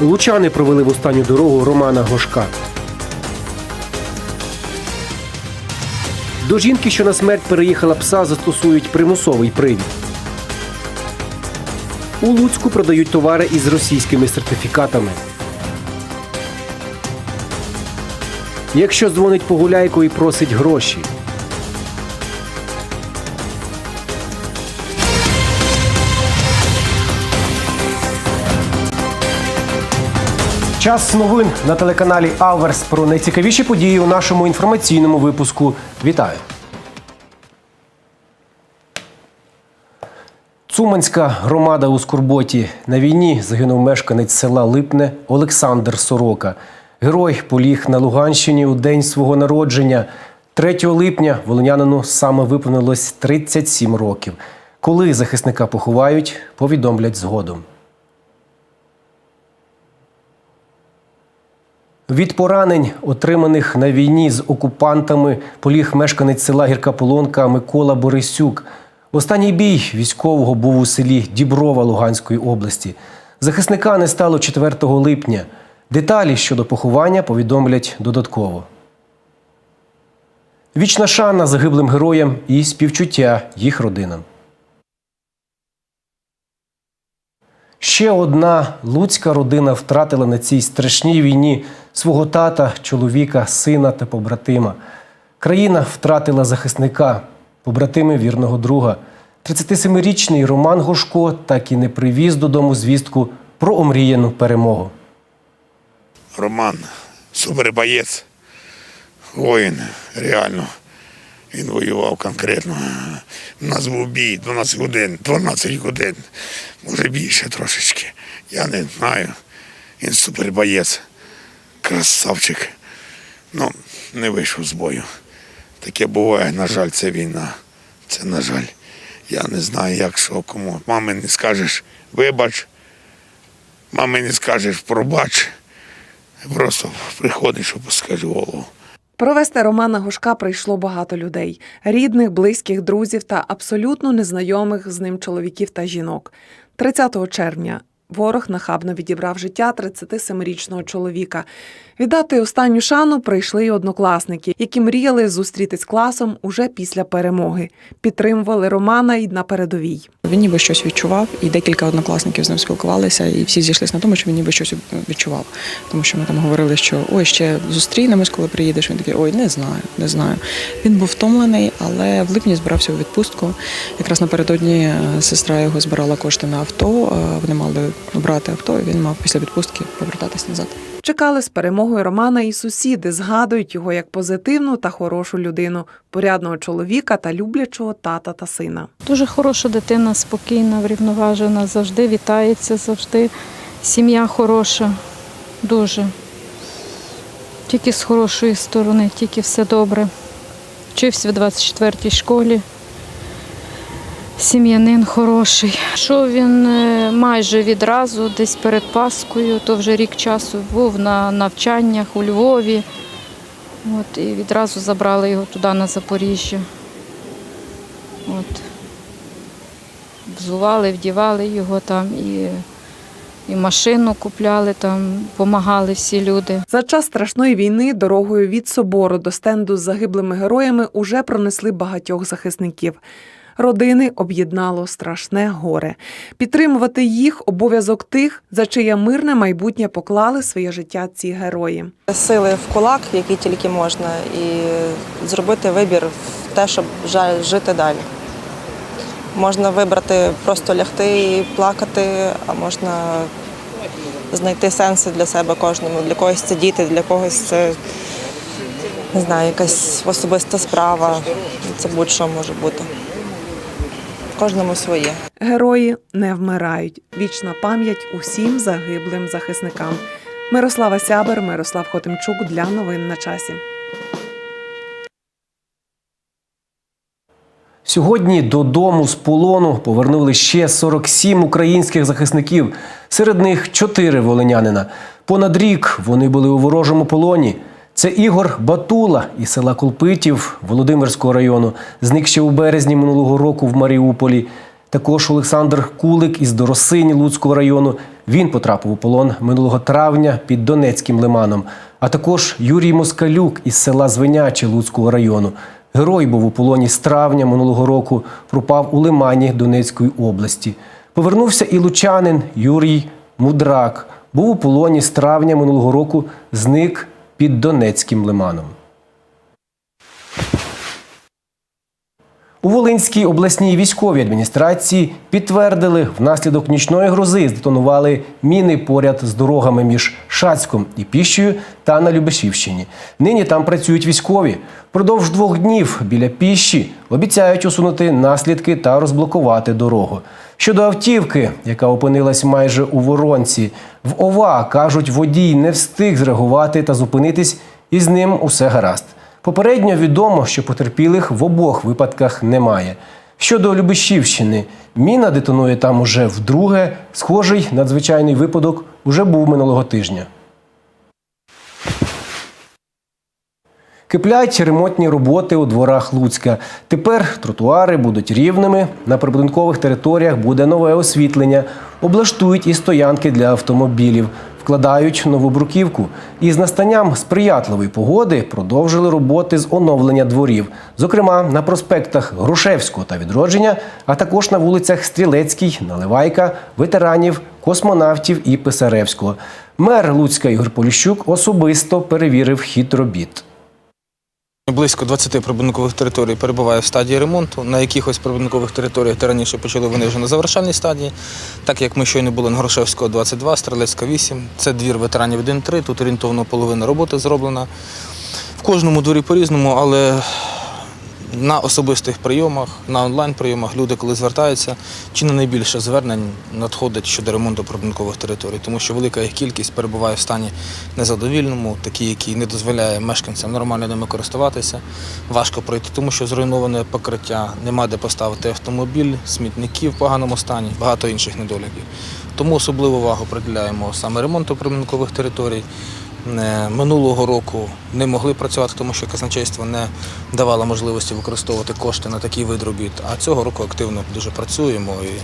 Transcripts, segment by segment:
Лучани провели в останню дорогу Романа Гошка. До жінки, що на смерть переїхала пса, застосують примусовий привід. У Луцьку продають товари із російськими сертифікатами. Якщо дзвонить Погуляйко і просить гроші. Час новин на телеканалі Аверс про найцікавіші події у нашому інформаційному випуску. Вітаю! Цуманська громада у Скорботі. На війні загинув мешканець села Липне Олександр Сорока. Герой поліг на Луганщині у день свого народження. 3 липня волинянину саме виповнилось 37 років. Коли захисника поховають, повідомлять згодом. Від поранень, отриманих на війні з окупантами, поліг мешканець села Гірка Полонка Микола Борисюк. Останній бій військового був у селі Діброва Луганської області. Захисника не стало 4 липня. Деталі щодо поховання повідомлять додатково. Вічна шана загиблим героям і співчуття їх родинам. Ще одна луцька родина втратила на цій страшній війні свого тата, чоловіка, сина та побратима. Країна втратила захисника, побратими вірного друга. 37-річний Роман Гошко так і не привіз додому звістку про омріяну перемогу. Роман, супербоєць, воїн, реально. Він воював конкретно. У нас був бій 12 годин, 12 годин, може більше трошечки. Я не знаю. Він супербоєць, красавчик. Ну, не вийшов з бою. Таке буває, на жаль, це війна. Це на жаль. Я не знаю, як що кому. Мамі не скажеш вибач, мамі не скажеш пробач. Просто приходиш, опускаєш голову. Провести Романа Гошка прийшло багато людей: рідних, близьких, друзів та абсолютно незнайомих з ним чоловіків та жінок. 30 червня ворог нахабно відібрав життя 37-річного чоловіка. Віддати останню шану прийшли й однокласники, які мріяли зустрітись класом уже після перемоги. Підтримували Романа й на передовій. Він ніби щось відчував, і декілька однокласників з ним спілкувалися, і всі зійшлися на тому, що він ніби щось відчував. Тому що ми там говорили, що ой, ще зустрінемось, коли приїдеш. Він такий, ой, не знаю, не знаю. Він був втомлений, але в липні збирався у відпустку. Якраз напередодні е, сестра його збирала кошти на авто. е, Вони мали брати авто, і він мав після відпустки повертатись назад. Чекали з перемогою Романа і сусіди, згадують його як позитивну та хорошу людину, порядного чоловіка та люблячого тата та сина. Дуже хороша дитина, спокійна, врівноважена, завжди вітається, завжди сім'я хороша, дуже. Тільки з хорошої сторони, тільки все добре. Вчився в 24-й школі. Сім'янин хороший. Що він е, майже відразу, десь перед Паскою, то вже рік часу був на навчаннях у Львові. От, і відразу забрали його туди на Запоріжжя. От. Взували, вдівали його там і, і машину купляли, там допомагали всі люди. За час страшної війни дорогою від собору до стенду з загиблими героями уже пронесли багатьох захисників. Родини об'єднало страшне горе. Підтримувати їх обов'язок тих, за чиє мирне майбутнє поклали своє життя ці герої. сили в кулак, які тільки можна, і зробити вибір в те, щоб жити далі. Можна вибрати просто лягти і плакати, а можна знайти сенси для себе кожному. Для когось це діти, для когось це не знаю, якась особиста справа. Це будь-що може бути. Кожному своє. Герої не вмирають. Вічна пам'ять усім загиблим захисникам. Мирослава Сябер, Мирослав Хотимчук для новин на часі. Сьогодні додому з полону повернули ще 47 українських захисників. Серед них 4 волинянина. Понад рік вони були у ворожому полоні. Це Ігор Батула із села Колпитів Володимирського району, зник ще у березні минулого року в Маріуполі. Також Олександр Кулик із Доросині Луцького району. Він потрапив у полон минулого травня під Донецьким лиманом. А також Юрій Москалюк із села Звеняче Луцького району. Герой був у полоні з травня минулого року, пропав у лимані Донецької області. Повернувся і лучанин Юрій Мудрак. Був у полоні з травня минулого року, зник під Донецьким лиманом. У Волинській обласній військовій адміністрації підтвердили, внаслідок нічної грози здетонували міни поряд з дорогами між Шацьком і Піщею та на Любешівщині. Нині там працюють військові. Впродовж двох днів біля піщі обіцяють усунути наслідки та розблокувати дорогу. Щодо автівки, яка опинилась майже у воронці, в ОВА кажуть, водій не встиг зреагувати та зупинитись, і з ним усе гаразд. Попередньо відомо, що потерпілих в обох випадках немає. Щодо Любишівщини, міна детонує там уже вдруге. Схожий надзвичайний випадок уже був минулого тижня. Киплять ремонтні роботи у дворах Луцька. Тепер тротуари будуть рівними. На прибудинкових територіях буде нове освітлення. Облаштують і стоянки для автомобілів, вкладають нову бруківку. І з настанням сприятливої погоди продовжили роботи з оновлення дворів, зокрема на проспектах Грушевського та Відродження, а також на вулицях Стрілецькій, Наливайка, ветеранів, космонавтів і Писаревського. Мер Луцька Ігор Поліщук особисто перевірив хід робіт. Близько 20 прибудинкових територій перебуває в стадії ремонту. На якихось прибудинкових територіях, де раніше почали вони вже на завершальній стадії. Так як ми щойно були на Горошевського 22, Стрелецька 8, це двір ветеранів 1-3, тут орієнтовно половина роботи зроблена. В кожному дворі по-різному, але на особистих прийомах, на онлайн-прийомах люди, коли звертаються, чи не найбільше звернень надходить щодо ремонту прибудинкових територій, тому що велика їх кількість перебуває в стані незадовільному, такі, який не дозволяє мешканцям нормально ними користуватися. Важко пройти, тому що зруйноване покриття, нема де поставити автомобіль, смітники в поганому стані, багато інших недоліків. Тому особливу увагу приділяємо саме ремонту прибудинкових територій. Е, Минулого року не могли працювати, тому що казначейство не давало можливості використовувати кошти на такий вид робіт. А цього року активно дуже працюємо і е,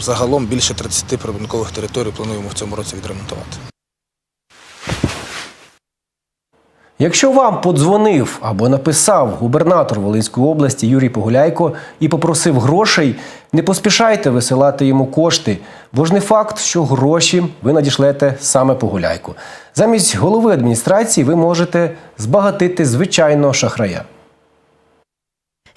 загалом більше 30 прибудинкових територій плануємо в цьому році відремонтувати. Якщо вам подзвонив або написав губернатор Волинської області Юрій Погуляйко і попросив грошей, не поспішайте висилати йому кошти, бо ж не факт, що гроші ви надішлете саме Погуляйку. Замість голови адміністрації ви можете збагатити звичайного шахрая.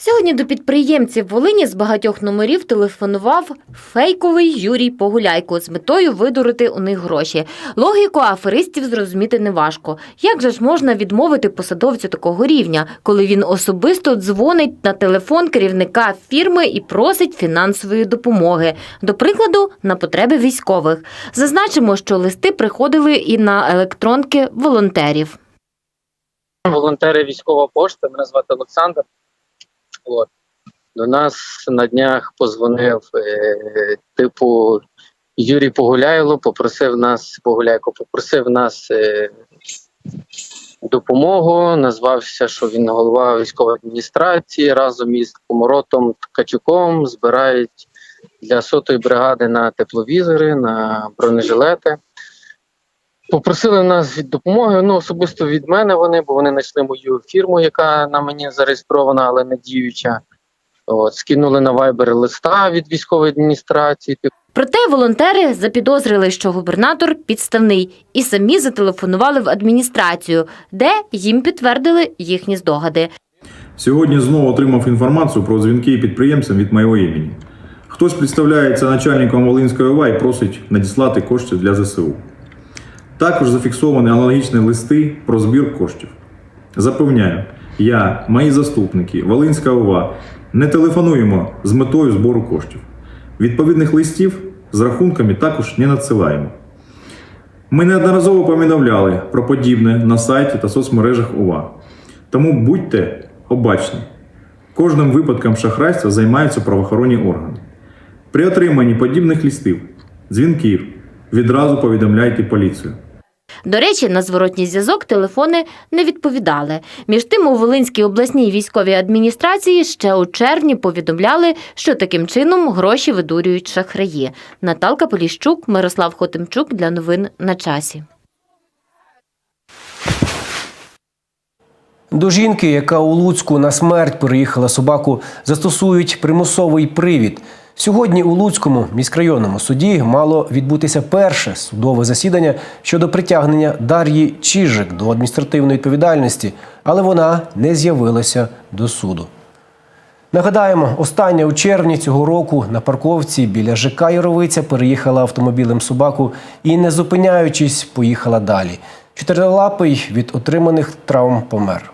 Сьогодні до підприємців Волині з багатьох номерів телефонував фейковий Юрій Погуляйко з метою видурити у них гроші. Логіку аферистів зрозуміти неважко. Як же ж можна відмовити посадовцю такого рівня, коли він особисто дзвонить на телефон керівника фірми і просить фінансової допомоги, до прикладу, на потреби військових. Зазначимо, що листи приходили і на електронки волонтерів. волонтери військова пошта. Мене звати Олександр. От. До нас на днях позвонив е, типу Юрій Погуляйло, попросив нас, Погуляйко попросив нас е, допомогу. Назвався, що він голова військової адміністрації разом із Коморотом Ткачуком збирають для сотої бригади на тепловізори, на бронежилети. Попросили нас від допомоги. Ну, особисто від мене вони, бо вони знайшли мою фірму, яка на мені зареєстрована, але не діюча. От, скинули на Viber листа від військової адміністрації. Проте волонтери запідозрили, що губернатор підставний, і самі зателефонували в адміністрацію, де їм підтвердили їхні здогади. Сьогодні знову отримав інформацію про дзвінки підприємцям від моєго імені. Хтось представляється начальником Волинської ОВА і просить надіслати кошти для ЗСУ. Також зафіксовані аналогічні листи про збір коштів. Запевняю, я, мої заступники, Волинська ОВА не телефонуємо з метою збору коштів. Відповідних листів з рахунками також не надсилаємо. Ми неодноразово повідомляли про подібне на сайті та соцмережах ОВА. Тому будьте обачні. Кожним випадком шахрайства займаються правоохоронні органи. При отриманні подібних листів, дзвінків відразу повідомляйте поліцію. До речі, на зворотній зв'язок телефони не відповідали. Між тим, у Волинській обласній військовій адміністрації ще у червні повідомляли, що таким чином гроші видурюють шахраї. Наталка Поліщук, Мирослав Хотимчук для новин на часі. До жінки, яка у Луцьку на смерть переїхала собаку, застосують примусовий привід. Сьогодні у Луцькому міськрайонному суді мало відбутися перше судове засідання щодо притягнення Дар'ї Чижик до адміністративної відповідальності, але вона не з'явилася до суду. Нагадаємо, остання у червні цього року на парковці біля ЖК Яровиця переїхала автомобілем собаку і, не зупиняючись, поїхала далі. Чотирилапий від отриманих травм помер.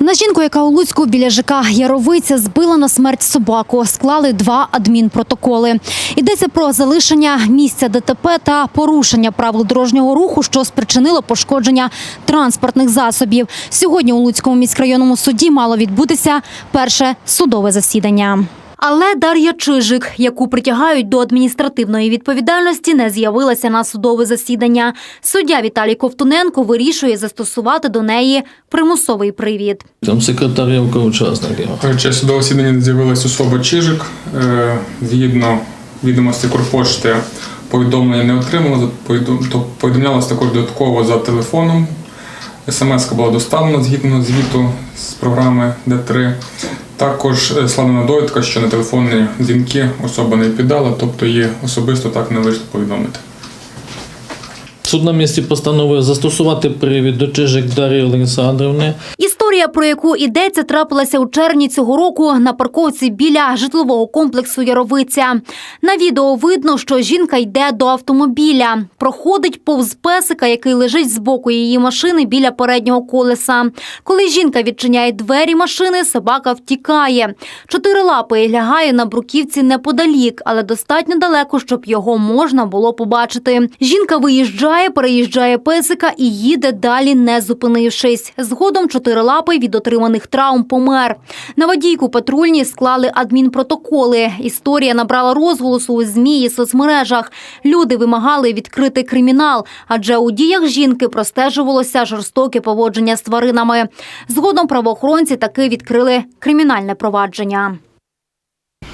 На жінку, яка у Луцьку біля ЖК Яровиця збила на смерть собаку, склали два адмінпротоколи. Йдеться про залишення місця ДТП та порушення правил дорожнього руху, що спричинило пошкодження транспортних засобів. Сьогодні у Луцькому міськрайонному суді мало відбутися перше судове засідання. Але Дар'я Чижик, яку притягають до адміністративної відповідальності, не з'явилася на судове засідання. Суддя Віталій Ковтуненко вирішує застосувати до неї примусовий привід. Там секретарівка учасників. Чи судове засідання не з'явилась особа Чижик. Е, Згідно відомості Корпошти повідомлення не отримала, повідом- то повідомлялось також додатково за телефоном. СМС була доставлена згідно звіту з програми Д3. Також е, складена довідка, що на телефонні дзвінки особа не відповідала, тобто її особисто так не вийшло повідомити. Суд на місці постановив застосувати привід до Чижик Дар'ї Олександрівни. Історія, про яку йдеться, трапилася у червні цього року на парковці біля житлового комплексу Яровиця. На відео видно, що жінка йде до автомобіля, проходить повз песика, який лежить збоку її машини біля переднього колеса. Коли жінка відчиняє двері машини, собака втікає. Чотирилапий лягає на бруківці неподалік, але достатньо далеко, щоб його можна було побачити. Жінка виїжджає, переїжджає песика і їде далі, не зупинившись. Згодом чотирилапий від отриманих травм помер. На водійку патрульні склали адмінпротоколи. Історія набрала розголосу у ЗМІ і соцмережах. Люди вимагали відкрити кримінал, адже у діях жінки простежувалося жорстоке поводження з тваринами. Згодом правоохоронці таки відкрили кримінальне провадження.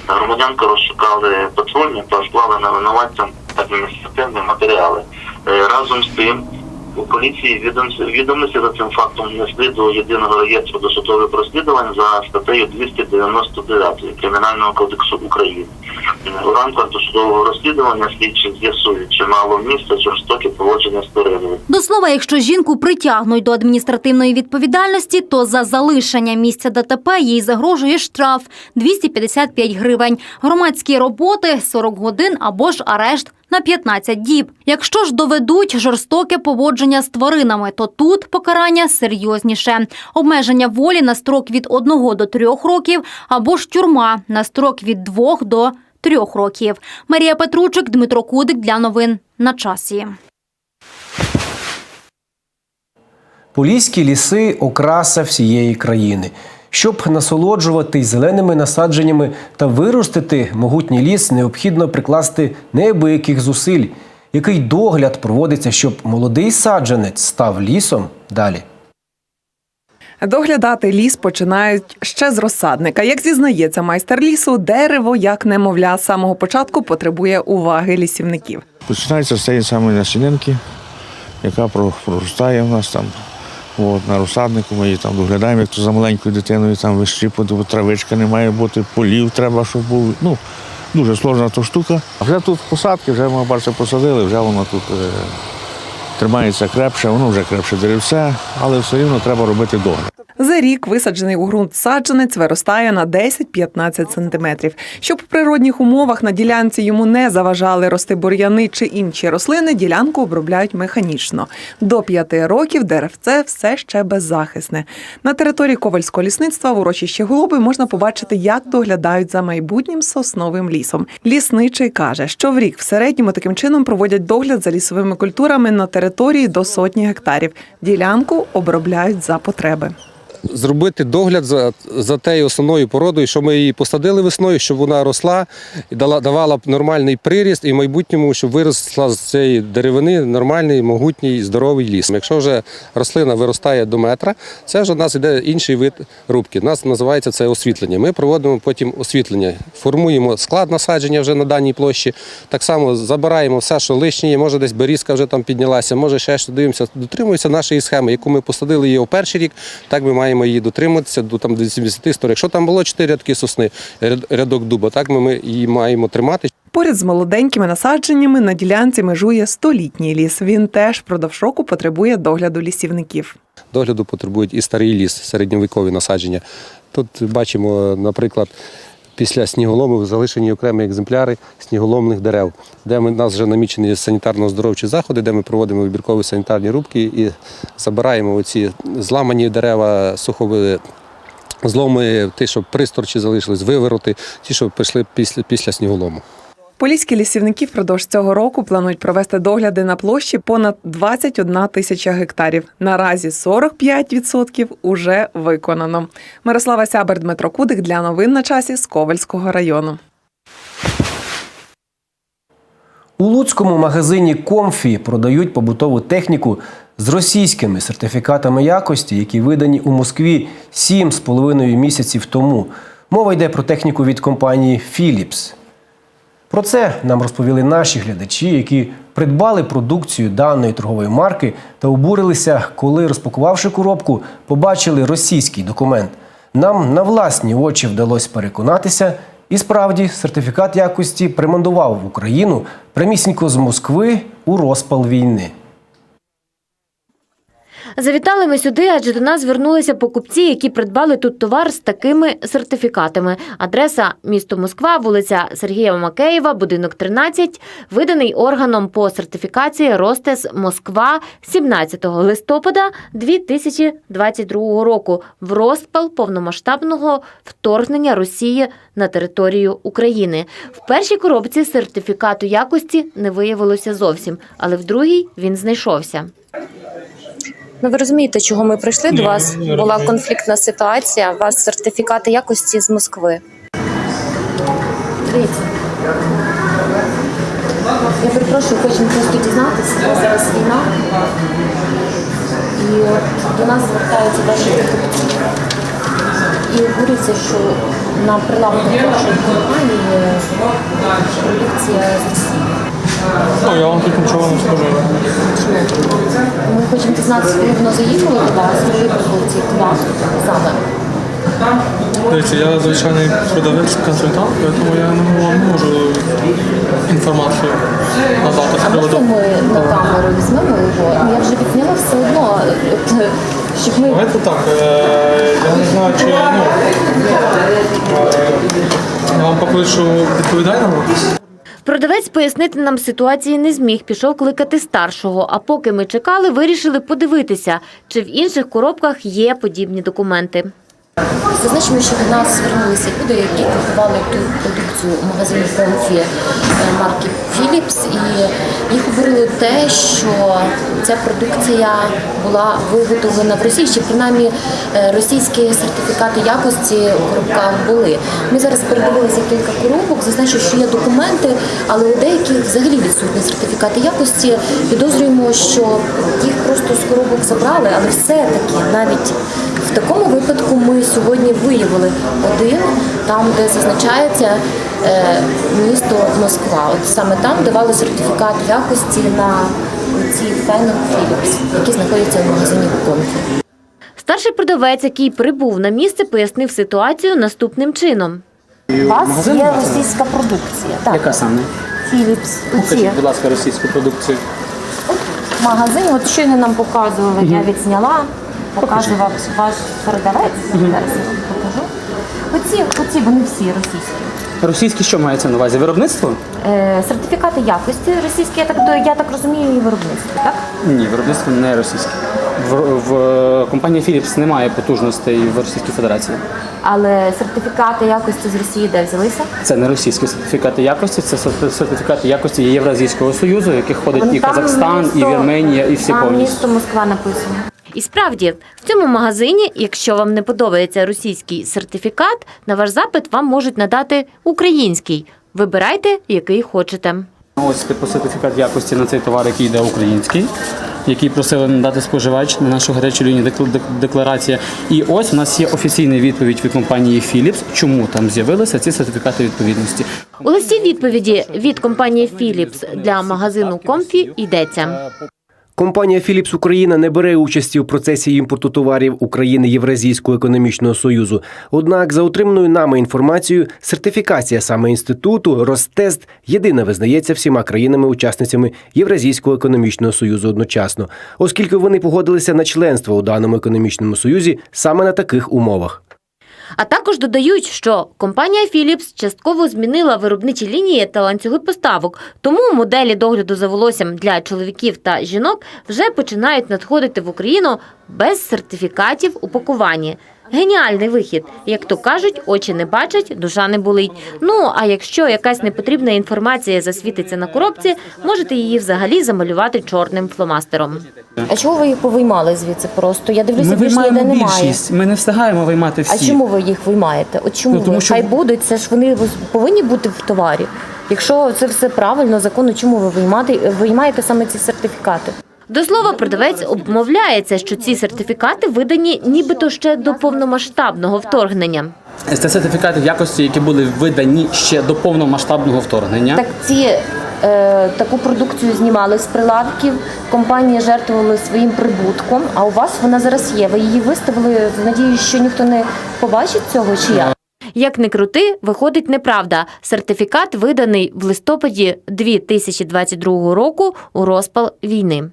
Громадянку розшукали патрульні та склали на винуватцям адміністративні матеріали. Е, Разом з тим у поліції відом- відомості за цим фактом внесли до єдиного реєстру досудових розслідувань за статтею 299 Кримінального кодексу України. Е, У рамках досудового розслідування слідчі з'ясують, чи мало місце жорстоке поводження з тваринами. До слова, якщо жінку притягнуть до адміністративної відповідальності, то за залишення місця ДТП їй загрожує штраф 255 гривень, громадські роботи 40 годин або ж арешт на 15 діб. Якщо ж доведуть жорстоке поводження з тваринами, то тут покарання серйозніше: обмеження волі на строк від 1 до 3 років або ж тюрма на строк від 2 до 3 років. Марія Петручик, Дмитро Кудик для новин на часі. Поліські ліси окраса всієї країни. Щоб насолоджуватись зеленими насадженнями та виростити могутній ліс, необхідно прикласти неабияких зусиль. Який догляд проводиться, щоб молодий саджанець став лісом далі? Доглядати ліс починають ще з розсадника. Як зізнається майстер лісу, дерево, як немовля, з самого початку потребує уваги лісівників. Починається з цієї самої насінинки, яка проростає в нас там. От, на розсаднику ми її там доглядаємо, як то за маленькою дитиною там вищіпати, бо травичка не має бути, полів треба, щоб був. Ну, дуже сложна то штука. А вже тут посадки, вже ми бачите, посадили, вже воно тут е, тримається крепше, воно вже крепше деревце, але все рівно треба робити догляд. За рік висаджений у ґрунт саджанець виростає на 10-15 сантиметрів. Щоб в природних умовах на ділянці йому не заважали рости бур'яни чи інші рослини, ділянку обробляють механічно. До п'яти років деревце все ще беззахисне. На території Ковальського лісництва в урочищі Голуби можна побачити, як доглядають за майбутнім сосновим лісом. Лісничий каже, що в рік в середньому таким чином проводять догляд за лісовими культурами на території до сотні гектарів. Ділянку обробляють за потреби. Зробити догляд за, за тією основною породою, що ми її посадили весною, щоб вона росла дала, давала б нормальний приріст, і в майбутньому, щоб виросла з цієї деревини нормальний, могутній, здоровий ліс. Якщо вже рослина виростає до метра, це вже в нас йде інший вид рубки. У нас називається це освітлення. Ми проводимо потім освітлення, формуємо склад насадження вже на даній площі. Так само забираємо все, що лишнє. Може, десь берізка вже там піднялася, може ще щось дивимося. Дотримуємося нашої схеми, яку ми посадили її у перший рік, так ми маємо її дотриматися до там до 70 сторон. Якщо там було 4 рядки сосни, рядок дуба, так ми, ми її маємо тримати. Поряд з молоденькими насадженнями на ділянці межує столітній ліс. Він теж впродовж року потребує догляду лісівників. Догляду потребують і старий ліс, середньовікові насадження. Тут бачимо, наприклад, після сніголомів залишені окремі екземпляри сніголомних дерев, де ми, у нас вже намічені санітарно-оздоровчі заходи, де ми проводимо вибіркові санітарні рубки і забираємо оці зламані дерева, сухові зломи, ті, що присторчі залишились, вивороти, ті, що прийшли після, після сніголому. Поліські лісівники впродовж цього року планують провести догляди на площі понад 21 тисяча гектарів. Наразі 45% уже виконано. Мирослава Сябер, Дмитро Кудик для новин на часі з Ковальського району. У Луцькому магазині Комфі продають побутову техніку з російськими сертифікатами якості, які видані у Москві 7,5 місяців тому. Мова йде про техніку від компанії Philips. Про це нам розповіли наші глядачі, які придбали продукцію даної торгової марки та обурилися, коли, розпакувавши коробку, побачили російський документ. Нам на власні очі вдалося переконатися, і справді сертифікат якості примандував в Україну прямісінько з Москви у розпал війни. Завітали ми сюди, адже до нас звернулися покупці, які придбали тут товар з такими сертифікатами. Адреса місто Москва, вулиця Сергія Макеєва, будинок 13, виданий органом по сертифікації Ростес Москва 17 листопада 2022 року в розпал повномасштабного вторгнення Росії на територію України. В першій коробці сертифікату якості не виявилося зовсім, але в другій він знайшовся. Ну, ви розумієте, чого ми прийшли до вас? Була конфліктна ситуація. У вас сертифікати якості з Москви. Дивіться. Я перепрошую, хочемо просто дізнатися, бо зараз війна. І от до нас звертаються наші покупці. І обурюються, що на прилавку нашої компанії продукція з Росії. Ну, я вам тут нічого не скажу. Ми хочемо дізнатися, коли воно заїхало коли прибув цей товар саме. Дивіться, я звичайний продавець, консультант, тому я не можу інформацію надати з приводу. ми на камеру візьмемо його? Я вже відзняла все одно, от, щоб ми Давайте так, е, я не знаю, чи ну, е, я вам покличу відповідального. Продавець пояснити нам ситуації не зміг, пішов кликати старшого. А поки ми чекали, вирішили подивитися, чи в інших коробках є подібні документи. Зазначимо, що до нас звернулися люди, які купували ту продукцію магазині Комфі е, марки Philips, і їх обурило те, що ця продукція була виготовлена в Росії, чи принаймні е, російські сертифікати якості у коробках були. Ми зараз передивилися кілька коробок, зазначу, що є документи, але у деяких взагалі відсутні сертифікати якості. Підозрюємо, що їх просто з коробок забрали, але все-таки навіть в такому випадку ми сьогодні виявили один, там, де зазначається е, місто Москва. От саме там давали сертифікат якості на ці фени Philips, які знаходяться в магазині Комфі. Старший продавець, який прибув на місце, пояснив ситуацію наступним чином. У вас є російська продукція. Так. Яка саме? Philips. Оці. Покажіть, будь ласка, російську продукцію. Магазин, от щойно нам показували, я відзняла, показував ваш продавець. Зараз я вам покажу. Оці, оці вони всі російські. Російські що мається на увазі? Виробництво? Е, сертифікати якості російські, я так, я так розумію, і виробництво, так? Ні, виробництво не російське. В, в е, компанії Philips немає потужностей в Російській Федерації. Але сертифікати якості з Росії де взялися? Це не російські сертифікати якості, це сер- сертифікати якості Євразійського союзу, в яких входить і Казахстан, і Вірменія, і всі Там повністю. місто Москва написано. І справді, в цьому магазині, якщо вам не подобається російський сертифікат, на ваш запит вам можуть надати український. Вибирайте, який хочете. Ось сертифікат якості на цей товар, який йде український, який просили надати споживач на нашу гарячу лінію декл- декларація. І ось у нас є офіційна відповідь від компанії Philips, чому там з'явилися ці сертифікати відповідності. У листі відповіді від компанії Philips для магазину Comfy йдеться. Компанія Philips Україна не бере участі у процесі імпорту товарів України Євразійського економічного союзу. Однак, за отриманою нами інформацією, сертифікація саме інституту Ростест єдина визнається всіма країнами-учасницями Євразійського економічного союзу одночасно, оскільки вони погодилися на членство у даному економічному союзі саме на таких умовах. А також додають, що компанія Philips частково змінила виробничі лінії та ланцюги поставок, тому моделі догляду за волоссям для чоловіків та жінок вже починають надходити в Україну без сертифікатів у пакуванні. Геніальний вихід. Як то кажуть, очі не бачать, душа не болить. Ну а якщо якась непотрібна інформація засвітиться на коробці, можете її взагалі замалювати чорним фломастером. А чого ви їх повиймали звідси просто? Я дивлюся, Ми більш ніде немає. більшість, ми не встигаємо виймати всі. А чому ви їх виймаєте? От чому Ну, тому ви? що- Хай будуть, це ж вони повинні бути в товарі. Якщо це все правильно, законно, чому ви виймаєте, виймаєте саме ці сертифікати? До слова, продавець обмовляється, що ці сертифікати видані нібито ще до повномасштабного вторгнення. Це сертифікати якості, які були видані ще до повномасштабного вторгнення. Так ці е, таку продукцію знімали з прилавків, компанії жертвували своїм прибутком, а у вас вона зараз є. Ви її виставили в надії, що ніхто не побачить цього чи як? Як не крути, виходить неправда. Сертифікат виданий в листопаді 2022 року у розпал війни.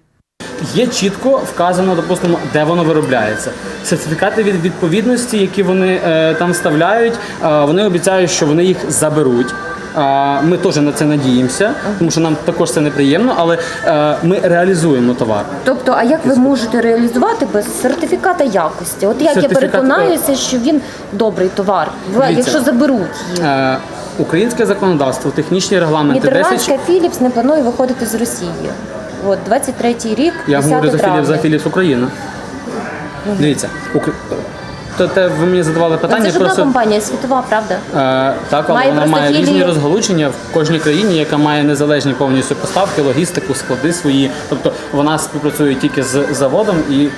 Є чітко вказано, допустимо, де воно виробляється. Сертифікати від відповідності, які вони е, там вставляють, е, вони обіцяють, що вони їх заберуть. Е, ми теж на це надіємося, тому що нам також це неприємно, але е, ми реалізуємо товар. Тобто, а як ви можете реалізувати без сертифіката якості? От як Сертифікат, я переконаюся, що він добрий товар, Ви- Дивіться. якщо заберуть її. Е, українське законодавство, технічні регламенти 10... Нідерландська Philips не планує виходити з Росії. От 23-й рік, Я 10 говорю за. Філіп, за Філіпс Україна. Дивіться, Укра... то те ви мені задавали Ну, питання це ж одна просто. компанія світова, правда? Е, так, але Має вона має філії. різні розгалучення в кожній країні, яка має незалежні повністю поставки, логістику, склади свої. Тобто вона співпрацює тільки з заводом і, і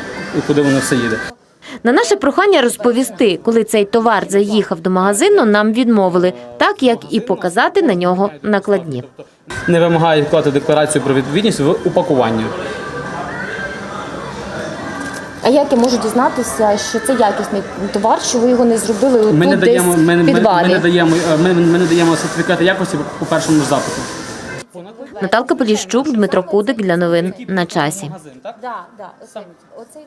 куди воно все їде. На наше прохання розповісти, коли цей товар заїхав до магазину, нам відмовили, так як і показати на нього накладні. Не вимагають вкладати декларацію про відповідність в упакуванні. А як я можу дізнатися, що це якісний товар, що ви його не зробили Ми тут не даємо, ми, в ми, ми, не даємо, е, ми, ми не даємо сертифікати якості по першому ж запиту. Наталка Поліщук, Дмитро Кудик для новин на часі. Да, да, оцей, оцей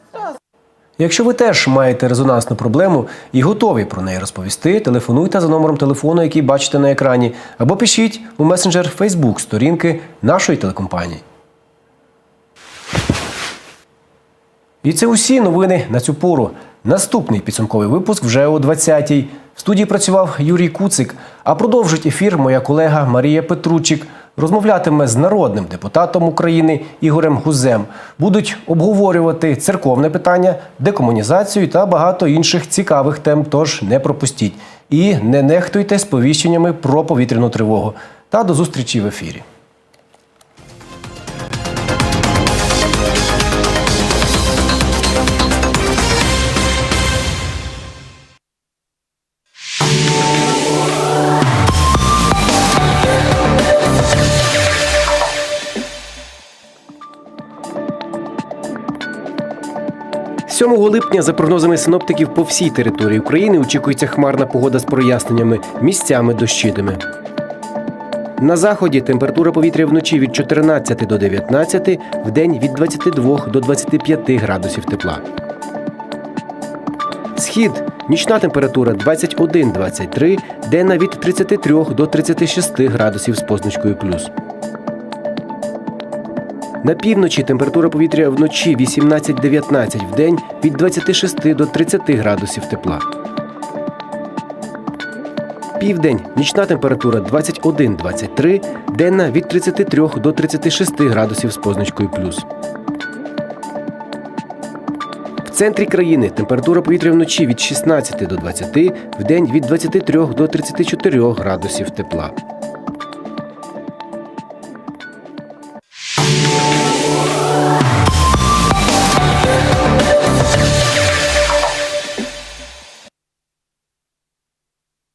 Якщо ви теж маєте резонансну проблему і готові про неї розповісти, телефонуйте за номером телефону, який бачите на екрані, або пишіть у месенджер Facebook сторінки нашої телекомпанії. І це усі новини на цю пору. Наступний підсумковий випуск вже о 20-й. В студії працював Юрій Куцик. А продовжить ефір моя колега Марія Петручик. Розмовлятиме з народним депутатом України Ігорем Гузем. Будуть обговорювати церковне питання, декомунізацію та багато інших цікавих тем. Тож не пропустіть. І не нехтуйте сповіщеннями про повітряну тривогу. Та до зустрічі в ефірі. – 7 липня, за прогнозами синоптиків, по всій території України очікується хмарна погода з проясненнями, місцями дощитиме. На заході температура повітря вночі від 14 до 19, вдень від 22 до 25 градусів тепла. Схід нічна температура 21-23, денна від 33 до 36 градусів з позначкою плюс. На півночі температура повітря вночі 18-19, вдень від 26 до 30 градусів тепла. Південь нічна температура 21-23, денна від 33 до 36 градусів з позначкою плюс. В центрі країни температура повітря вночі від 16 до 20, вдень від 23 до 34 градусів тепла.